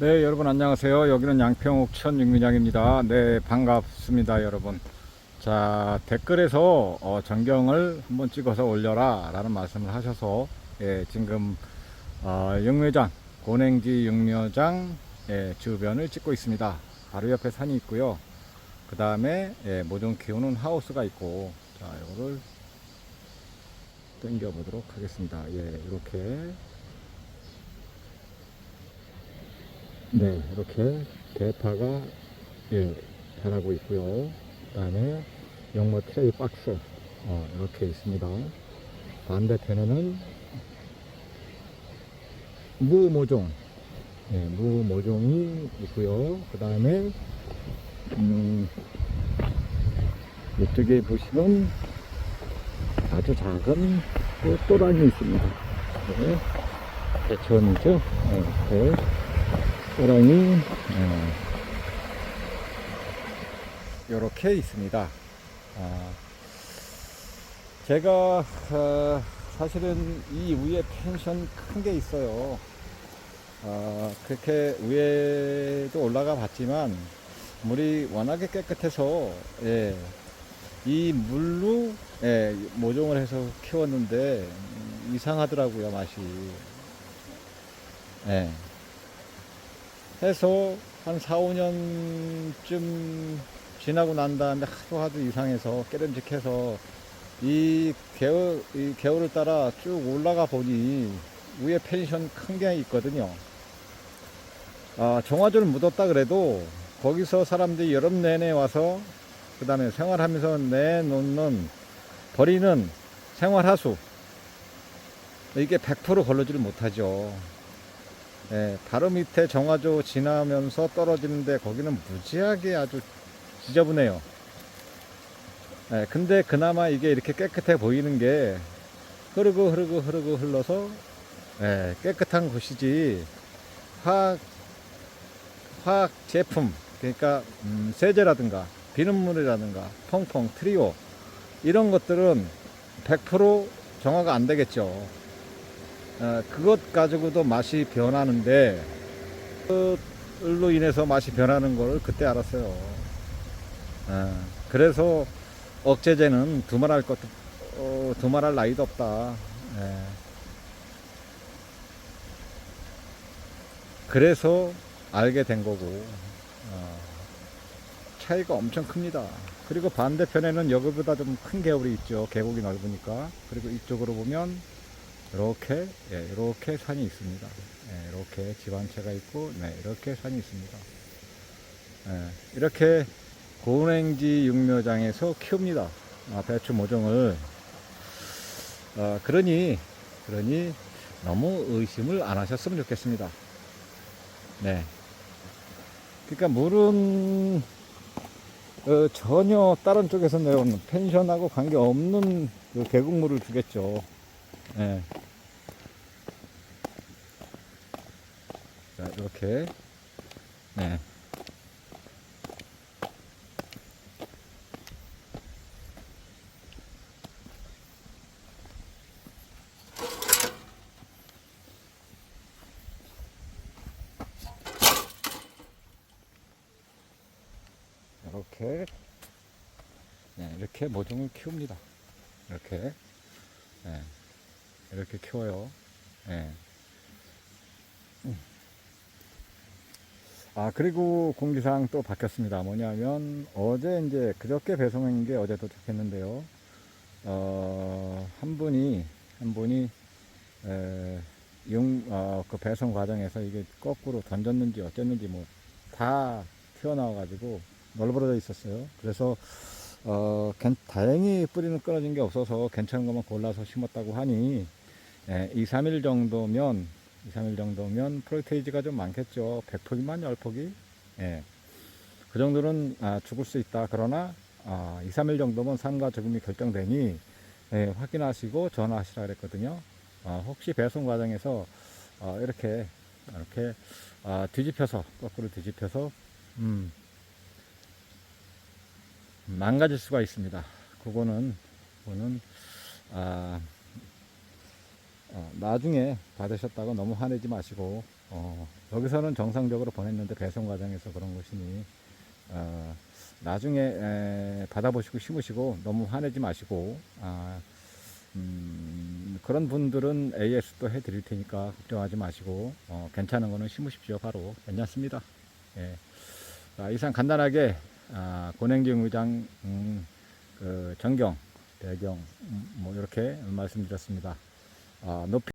네, 여러분 안녕하세요. 여기는 양평 옥천 육민장입니다. 네, 반갑습니다, 여러분. 자, 댓글에서 어, 전경을 한번 찍어서 올려라 라는 말씀을 하셔서 예, 지금 어, 육묘장, 고냉지 육묘장 예, 주변을 찍고 있습니다. 바로 옆에 산이 있고요. 그 다음에 예, 모종 키우는 하우스가 있고 자, 이거를 당겨 보도록 하겠습니다. 예, 이렇게 네, 이렇게 대파가 예, 자라고 있고요. 그다음에 영모 트레이 박스 어, 이렇게 있습니다. 반대편에는 무모종, 예, 무모종이 있고요. 그다음에 음, 이쪽에 보시면 아주 작은 그 또랑이 있습니다. 네, 대천이죠. 네, 이렇게 호랑이 이렇게 있습니다. 아, 제가 어, 사실은 이 위에 펜션 큰 게 있어요. 아, 그렇게 위에도 올라가 봤지만 물이 워낙에 깨끗해서 예, 이 물로 예, 모종을 해서 키웠는데 음, 이상하더라고요 맛이. 예. 해서 한 4, 5년쯤 지나고 난 다음에 하도 하도 이상해서 깨름직해서 이 개울, 이 개울을 따라 쭉 올라가 보니 위에 펜션 큰 게 있거든요. 아, 정화조를 묻었다 그래도 거기서 사람들이 여름 내내 와서 그 다음에 생활하면서 내놓는 버리는 생활하수 이게 100% 걸러지를 못하죠. 예, 바로 밑에 정화조 지나면서 떨어지는데 거기는 무지하게 아주 지저분해요. 예, 근데 그나마 이게 이렇게 깨끗해 보이는 게 흐르고 흐르고 흐르고 흘러서 예, 깨끗한 곳이지 화학 화학 제품 그러니까 음, 세제라든가 비눗물이라든가 펑펑 트리오 이런 것들은 100% 정화가 안 되겠죠. 어, 그것 가지고도 맛이 변하는데 그걸로 인해서 맛이 변하는 걸 그때 알았어요. 어, 그래서 억제제는 두말할 것도 어, 두말할 나이도 없다. 예. 그래서 알게 된 거고 어, 차이가 엄청 큽니다. 그리고 반대편에는 여기보다 좀 큰 개울이 있죠. 계곡이 넓으니까. 그리고 이쪽으로 보면 이렇게 예, 이렇게 산이 있습니다. 예, 이렇게 집한 채가 있고 네, 이렇게 산이 있습니다. 예, 이렇게 고냉지 육묘장에서 키웁니다. 아, 배추 모종을 어, 그러니 그러니 너무 의심을 안 하셨으면 좋겠습니다. 네. 그러니까 물은 어, 전혀 다른 쪽에서 내려오는 펜션하고 관계 없는 그 계곡물을 주겠죠. 예. 자. 네. 이렇게. 네, 이렇게 모종을 키웁니다. 이렇게. 네. 이렇게 키워요. 예. 음. 아, 그리고 공지사항 또 바뀌었습니다. 뭐냐면, 어제 이제 그저께 배송한 게 어제 도착했는데요. 어, 한 분이, 한 분이, 에, 용, 어, 그 배송 과정에서 이게 거꾸로 던졌는지 어쨌는지 뭐, 다 튀어나와가지고 널브러져 있었어요. 그래서, 어, 괜- 다행히 뿌리는 끊어진 게 없어서 괜찮은 것만 골라서 심었다고 하니, 예, 2, 3일 정도면, 2, 3일 정도면 프로테이지가 좀 많겠죠. 100폭이만 10폭이. 예. 그 정도는 아, 죽을 수 있다. 그러나 아, 2, 3일 정도면 삶과 죽음이 결정되니 예, 확인하시고 전화하시라 그랬거든요. 아, 혹시 배송 과정에서 어, 이렇게 이렇게 아, 뒤집혀서 거꾸로 뒤집혀서 음, 망가질 수가 있습니다. 그거는 그거는 아, 어, 나중에 받으셨다고 너무 화내지 마시고 어, 여기서는 정상적으로 보냈는데 배송 과정에서 그런 것이니 어, 나중에 에, 받아보시고 심으시고 너무 화내지 마시고 아, 음, 그런 분들은 AS도 해드릴 테니까 걱정하지 마시고 어, 괜찮은 거는 심으십시오 바로 괜찮습니다. 예. 아, 이상 간단하게 아, 고냉경 의장 음, 그 전경 배경 음, 뭐 이렇게 말씀드렸습니다. 아, 높이